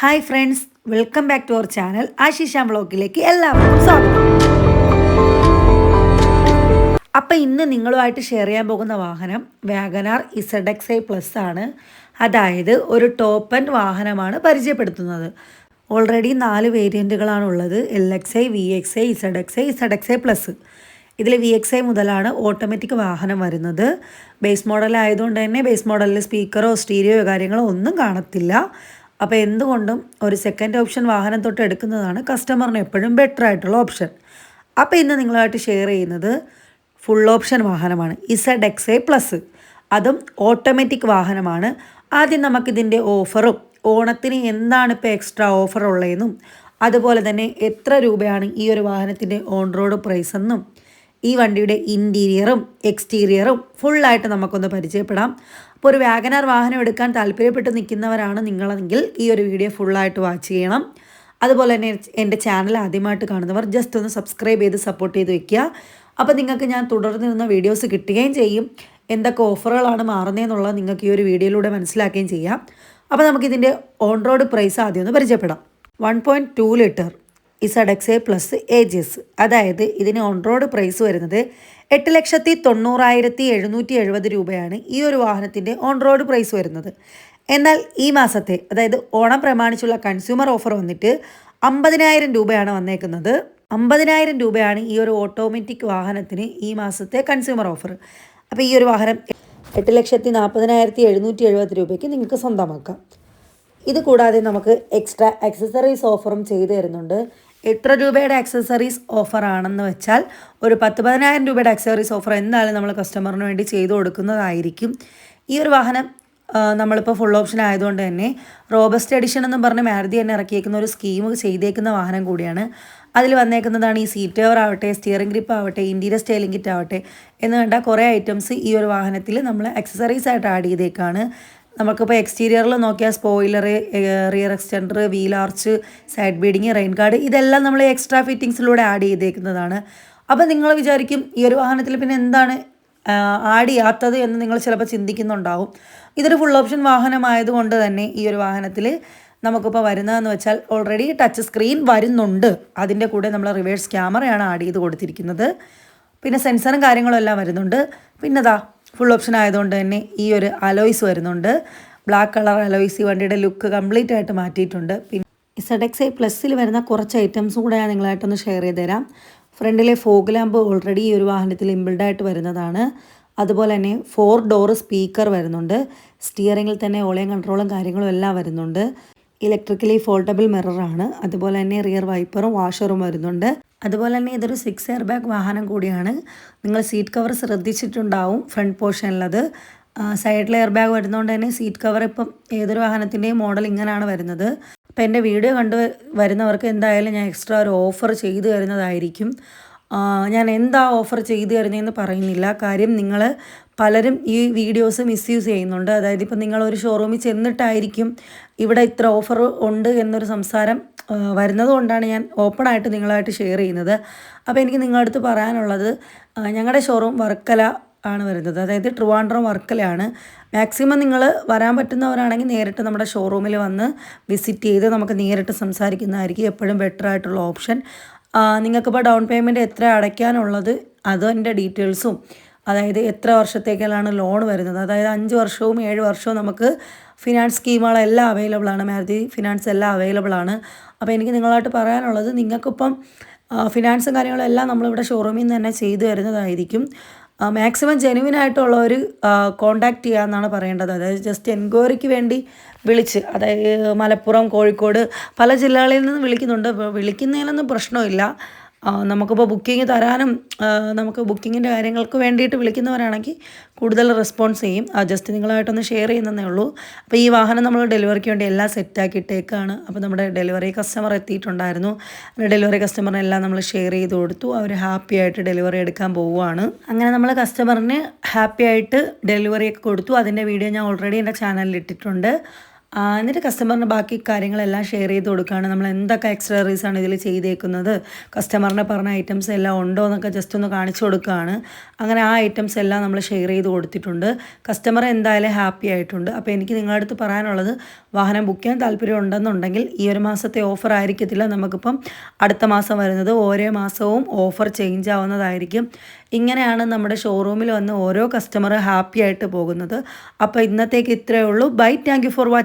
Hi friends welcome back to our channel Ashisha ബ്ലോഗിലേക്ക് എല്ലാവർക്കും സ്വാഗതം. അപ്പം ഇന്ന് നിങ്ങളുമായിട്ട് ഷെയർ ചെയ്യാൻ പോകുന്ന വാഹനം Wagon R Z X I plus ആണ്. അതായത് ഒരു ടോപ്പ് ആൻഡ് വാഹനമാണ് പരിചയപ്പെടുത്തുന്നത്. ഓൾറെഡി നാല് വേരിയന്റുകളാണ് ഉള്ളത്. L X I V X I Z X I Z X I plus ഇതിൽ വി എക്സ് ഐ മുതലാണ് ഓട്ടോമാറ്റിക് വാഹനം വരുന്നത്. ബേസ് മോഡൽ ആയതുകൊണ്ട് തന്നെ ബേസ് മോഡലിൽ സ്പീക്കറോ സ്റ്റീരിയോ കാര്യങ്ങളോ ഒന്നും കാണത്തില്ല. അപ്പോൾ എന്തുകൊണ്ടും ഒരു സെക്കൻഡ് ഓപ്ഷൻ വാഹനം തൊട്ട് എടുക്കുന്നതാണ് കസ്റ്റമറിന് എപ്പോഴും ബെറ്റർ ആയിട്ടുള്ള ഓപ്ഷൻ അപ്പോൾ ഇന്ന് നിങ്ങളായിട്ട് ഷെയർ ചെയ്യുന്നത് ഫുൾ ഓപ്ഷൻ വാഹനമാണ്. ഇസഡ് എക്സ് എ പ്ലസ് അതും ഓട്ടോമാറ്റിക് വാഹനമാണ്. ആദ്യം നമുക്കിതിന്റെ ഓഫറും ഓണത്തിന് എന്താണ് ഇപ്പോൾ എക്സ്ട്രാ ഓഫർ ഉള്ളതെന്നും അതുപോലെ തന്നെ എത്ര രൂപയാണ് ഈ ഒരു വാഹനത്തിന്റെ ഓൺ റോഡ് പ്രൈസ് എന്നും ഈ വണ്ടിയുടെ ഇന്റീരിയറും എക്സ്റ്റീരിയറും ഫുള്ളായിട്ട് നമുക്കൊന്ന് പരിചയപ്പെടാം. അപ്പോൾ ഒരു വാഗനാർ വാഹനം എടുക്കാൻ താല്പര്യപ്പെട്ട് നിൽക്കുന്നവരാണ് നിങ്ങളെങ്കിൽ ഈ ഒരു വീഡിയോ ഫുള്ളായിട്ട് വാച്ച് ചെയ്യണം. അതുപോലെ തന്നെ എന്റെ ചാനൽ ആദ്യമായിട്ട് കാണുന്നവർ ജസ്റ്റ് ഒന്ന് സബ്സ്ക്രൈബ് ചെയ്ത് സപ്പോർട്ട് ചെയ്ത് വെക്കുക. അപ്പോൾ നിങ്ങൾക്ക് ഞാൻ തുടർന്ന് നിന്ന വീഡിയോസ് കിട്ടുകയും ചെയ്യും. എന്തൊക്കെ ഓഫറുകളാണ് മാറുന്നതെന്നുള്ളത് നിങ്ങൾക്ക് ഈ ഒരു വീഡിയോയിലൂടെ മനസ്സിലാക്കുകയും ചെയ്യാം. അപ്പോൾ നമുക്കിതിന്റെ ഓൺ റോഡ് പ്രൈസ് ആദ്യം ഒന്ന് പരിചയപ്പെടാം. One point two litre Z X A plus S അതായത് ഇതിന് ഓൺ റോഡ് പ്രൈസ് വരുന്നത് എട്ട് ലക്ഷത്തി തൊണ്ണൂറായിരത്തി എഴുന്നൂറ്റി എഴുപത് രൂപയാണ് ഈ ഒരു വാഹനത്തിന്റെ ഓൺ റോഡ് പ്രൈസ് വരുന്നത്. എന്നാൽ ഈ മാസത്തെ അതായത് ഓണം പ്രമാണിച്ചുള്ള കൺസ്യൂമർ ഓഫർ വന്നിട്ട് അമ്പതിനായിരം രൂപയാണ് വന്നേക്കുന്നത്. അമ്പതിനായിരം രൂപയാണ് ഈ ഒരു ഓട്ടോമാറ്റിക് വാഹനത്തിന് ഈ മാസത്തെ കൺസ്യൂമർ ഓഫർ അപ്പോൾ ഈ ഒരു വാഹനം എട്ട് ലക്ഷത്തി നാൽപ്പതിനായിരത്തി എഴുന്നൂറ്റി എഴുപത് രൂപയ്ക്ക് നിങ്ങൾക്ക് സ്വന്തമാക്കാം. ഇത് കൂടാതെ നമുക്ക് എക്സ്ട്രാ ആക്സസറീസ് ഓഫറും ചെയ്തു തരുന്നുണ്ട്. എത്ര രൂപയുടെ ആക്സസറീസ് ഓഫർ ആണെന്ന് വെച്ചാൽ ഒരു പത്ത് പതിനായിരം രൂപയുടെ അക്സസറീസ് ഓഫർ എന്തായാലും നമ്മൾ കസ്റ്റമറിന് വേണ്ടി ചെയ്തു കൊടുക്കുന്നതായിരിക്കും. ഈ ഒരു വാഹനം നമ്മളിപ്പോൾ ഫുൾ ഓപ്ഷൻ ആയതുകൊണ്ട് തന്നെ റോബസ്റ്റ് എഡിഷൻ എന്നും പറഞ്ഞ് മാരുതി തന്നെ ഇറക്കിയേക്കുന്ന ഒരു സ്കീം ചെയ്തേക്കുന്ന വാഹനം കൂടിയാണ്. അതിൽ വന്നേക്കുന്നതാണ് ഈ സീറ്റ് കവർ ആവട്ടെ സ്റ്റിയറിംഗ് ഗ്രിപ്പ് ആവട്ടെ ഇന്റീരിയർ സ്റ്റൈലിംഗ് കിറ്റ് ആവട്ടെ എന്ന് കണ്ട കുറേ ഐറ്റംസ് ഈ ഒരു വാഹനത്തിൽ നമ്മൾ ആക്സസറീസ് ആയിട്ട് ആഡ് ചെയ്തേക്കാണ്. നമുക്കിപ്പോൾ എക്സ്റ്റീരിയറിൽ നോക്കിയാൽ spoiler rear extender wheel arch side beading rain guard ഇതെല്ലാം നമ്മൾ എക്സ്ട്രാ ഫിറ്റിങ്സിലൂടെ ആഡ് ചെയ്തേക്കുന്നതാണ്. അപ്പോൾ നിങ്ങൾ വിചാരിക്കും ഈ ഒരു വാഹനത്തിൽ പിന്നെ എന്താണ് ആഡ് ചെയ്യാത്തത് എന്ന് നിങ്ങൾ ചിലപ്പോൾ ചിന്തിക്കുന്നുണ്ടാവും. ഇതൊരു ഫുൾ ഓപ്ഷൻ വാഹനമായതുകൊണ്ട് തന്നെ ഈ ഒരു വാഹനത്തിൽ നമുക്കിപ്പോൾ വരുന്നതെന്ന് വെച്ചാൽ ഓൾറെഡി ടച്ച് സ്ക്രീൻ വരുന്നുണ്ട്. അതിന്റെ കൂടെ നമ്മൾ റിവേഴ്സ് ക്യാമറയാണ് ആഡ് ചെയ്ത് കൊടുത്തിരിക്കുന്നത്. പിന്നെ സെൻസറും കാര്യങ്ങളും എല്ലാം വരുന്നുണ്ട്. പിന്നെ ദാ ഫുൾ ഓപ്ഷൻ ആയതുകൊണ്ട് തന്നെ ഈ ഒരു അലോയ്സ് വരുന്നുണ്ട്. ബ്ലാക്ക് കളർ അലോയ്സ് ഈ വണ്ടിയുടെ ലുക്ക് കംപ്ലീറ്റ് ആയിട്ട് മാറ്റിയിട്ടുണ്ട്. പിന്നെ ഇസഡ് എക്സ് ഐ പ്ലസ്സിൽ വരുന്ന കുറച്ച് ഐറ്റംസും കൂടെ ഞാൻ നിങ്ങളായിട്ടൊന്ന് ഷെയർ ചെയ്ത് തരാം. ഫ്രണ്ടിലെ ഫോഗ് ലാമ്പ് ഓൾറെഡി ഈ ഒരു വാഹനത്തിൽ ഇമ്പിൾഡായിട്ട് വരുന്നതാണ്. അതുപോലെ തന്നെ ഫോർ ഡോർ സ്പീക്കർ വരുന്നുണ്ട്. സ്റ്റിയറിങ്ങിൽ തന്നെ ഓളയും കൺട്രോളും കാര്യങ്ങളും എല്ലാം വരുന്നുണ്ട്. ഇലക്ട്രിക്കലി ഫോൾഡബിൾ മിററാണ്. അതുപോലെ തന്നെ റിയർ വൈപ്പറും വാഷറും വരുന്നുണ്ട്. അതുപോലെ തന്നെ ഇതൊരു സിക്സ് എയർ ബാഗ് വാഹനം കൂടിയാണ്. നിങ്ങൾ സീറ്റ് കവർ ശ്രദ്ധിച്ചിട്ടുണ്ടാവും ഫ്രണ്ട് പോർഷനിലത് സൈഡിൽ എയർ ബാഗ് വരുന്നതുകൊണ്ട് തന്നെ സീറ്റ് കവർ ഇപ്പം ഏതൊരു വാഹനത്തിന്റെയും മോഡൽ ഇങ്ങനെയാണ് വരുന്നത്. അപ്പോൾ എന്റെ വീഡിയോ കണ്ടു വരുന്നവർക്ക് എന്തായാലും ഞാൻ എക്സ്ട്രാ ഒരു ഓഫർ ചെയ്തു തരുന്നതായിരിക്കും. ഞാൻ എന്താ ഓഫർ ചെയ്തു തരുന്നതെന്ന് പറയുന്നില്ല. കാര്യം നിങ്ങൾ പലരും ഈ വീഡിയോസ് മിസ്യൂസ് ചെയ്യുന്നുണ്ട്. അതായത് ഇപ്പം നിങ്ങളൊരു ഷോറൂമിൽ ചെന്നിട്ടായിരിക്കും ഇവിടെ ഇത്ര ഓഫർ ഉണ്ട് എന്നൊരു സംസാരം വരുന്നത് കൊണ്ടാണ് ഞാൻ ഓപ്പണായിട്ട് നിങ്ങളായിട്ട് ഷെയർ ചെയ്യുന്നത്. അപ്പോൾ എനിക്ക് നിങ്ങളുടെ അടുത്ത് പറയാനുള്ളത് ഞങ്ങളുടെ ഷോറൂം വർക്കല ആണ് വരുന്നത്. അതായത് ട്രിവാൻഡ്രം വർക്കലയാണ്. മാക്സിമം നിങ്ങൾ വരാൻ പറ്റുന്നവരാണെങ്കിൽ നേരിട്ട് നമ്മുടെ ഷോറൂമിൽ വന്ന് വിസിറ്റ് ചെയ്ത് നമുക്ക് നേരിട്ട് സംസാരിക്കുന്നതായിരിക്കും എപ്പോഴും ബെറ്റർ ആയിട്ടുള്ള ഓപ്ഷൻ നിങ്ങൾക്കിപ്പോൾ ഡൗൺ പേയ്മെന്റ് എത്ര അടയ്ക്കാനുള്ളത് അതിന്റെ ഡീറ്റെയിൽസും അതായത് എത്ര വർഷത്തേക്കാണ് ലോൺ വരുന്നത്? അതായത് അഞ്ച് വർഷവും ഏഴ് വർഷവും നമുക്ക് ഫിനാൻസ് സ്കീമുകളെല്ലാം അവൈലബിൾ ആണ്. മാരുതി ഫിനാൻസ് എല്ലാം അവൈലബിൾ ആണ്. അപ്പോൾ എനിക്ക് നിങ്ങളായിട്ട് പറയാനുള്ളത് നിങ്ങൾക്കിപ്പം ഫിനാൻസും കാര്യങ്ങളും എല്ലാം നമ്മളിവിടെ ഷോറൂമിൽ നിന്ന് തന്നെ ചെയ്തു തരുന്നതായിരിക്കും. മാക്സിമം ജെനുവിൻ ആയിട്ടുള്ളവർ കോണ്ടാക്ട് ചെയ്യാമെന്നാണ് പറയേണ്ടത്. അതായത് ജസ്റ്റ് എൻക്വയറിക്ക് വേണ്ടി വിളിച്ച് അതായത് മലപ്പുറം കോഴിക്കോട് പല ജില്ലകളിൽ നിന്ന് വിളിക്കുന്നുണ്ട്. വിളിക്കുന്നതിലൊന്നും പ്രശ്നമില്ല. നമുക്കിപ്പോൾ ബുക്കിംഗ് തരാനും നമുക്ക് ബുക്കിങ്ങിന്റെ കാര്യങ്ങൾക്ക് വേണ്ടിയിട്ട് വിളിക്കുന്നവരാണെങ്കിൽ കൂടുതൽ റെസ്പോൺസ് ചെയ്യും. ജസ്റ്റ് നിങ്ങളായിട്ടൊന്ന് ഷെയർ ചെയ്യുന്നതേ ഉള്ളൂ. അപ്പോൾ ഈ വാഹനം നമ്മൾ ഡെലിവറിക്ക് വേണ്ടി എല്ലാം സെറ്റാക്കിയിട്ടേക്കാണ് അപ്പോൾ നമ്മുടെ ഡെലിവറി കസ്റ്റമർ എത്തിയിട്ടുണ്ടായിരുന്നു. ഡെലിവറി കസ്റ്റമറിനെല്ലാം നമ്മൾ ഷെയർ ചെയ്ത് കൊടുത്തു. അവർ ഹാപ്പി ആയിട്ട് ഡെലിവറി എടുക്കാൻ പോവുകയാണ്. അങ്ങനെ നമ്മൾ കസ്റ്റമറിന് ഹാപ്പി ആയിട്ട് ഡെലിവറി ഒക്കെ കൊടുത്തു. അതിന്റെ വീഡിയോ ഞാൻ ഓൾറെഡി എന്റെ ചാനലിൽ ഇട്ടിട്ടുണ്ട്. എന്നിട്ട് കസ്റ്റമറിന് ബാക്കി കാര്യങ്ങളെല്ലാം ഷെയർ ചെയ്ത് കൊടുക്കുകയാണ്. നമ്മൾ എന്തൊക്കെ എക്സ്ട്രാറീസ് ആണ് ഇതിൽ ചെയ്തേക്കുന്നത്? കസ്റ്റമറിന് പറഞ്ഞ ഐറ്റംസ് എല്ലാം ഉണ്ടോ എന്നൊക്കെ ജസ്റ്റ് ഒന്ന് കാണിച്ചു കൊടുക്കുകയാണ്. അങ്ങനെ ആ ഐറ്റംസ് എല്ലാം നമ്മൾ ഷെയർ ചെയ്ത് കൊടുത്തിട്ടുണ്ട്. കസ്റ്റമർ എന്തായാലും ഹാപ്പി ആയിട്ടുണ്ട്. അപ്പോൾ എനിക്ക് നിങ്ങളുടെ അടുത്ത് പറയാനുള്ളത് വാഹനം ബുക്ക് ചെയ്യാൻ താല്പര്യം ഉണ്ടെന്നുണ്ടെങ്കിൽ ഈ ഒരു മാസത്തെ ഓഫർ ആയിരിക്കത്തില്ല. നമുക്കിപ്പം അടുത്ത മാസം വരുന്നത് ഓരോ മാസവും ഓഫർ ചേഞ്ച് ആവുന്നതായിരിക്കും. ഇങ്ങനെയാണ് നമ്മുടെ ഷോറൂമിൽ വന്ന് ഓരോ കസ്റ്റമർ ഹാപ്പി ആയിട്ട് പോകുന്നത്. അപ്പോൾ ഇന്നത്തേക്ക് ഇത്രയേ ഉള്ളൂ. Bye thank you for watching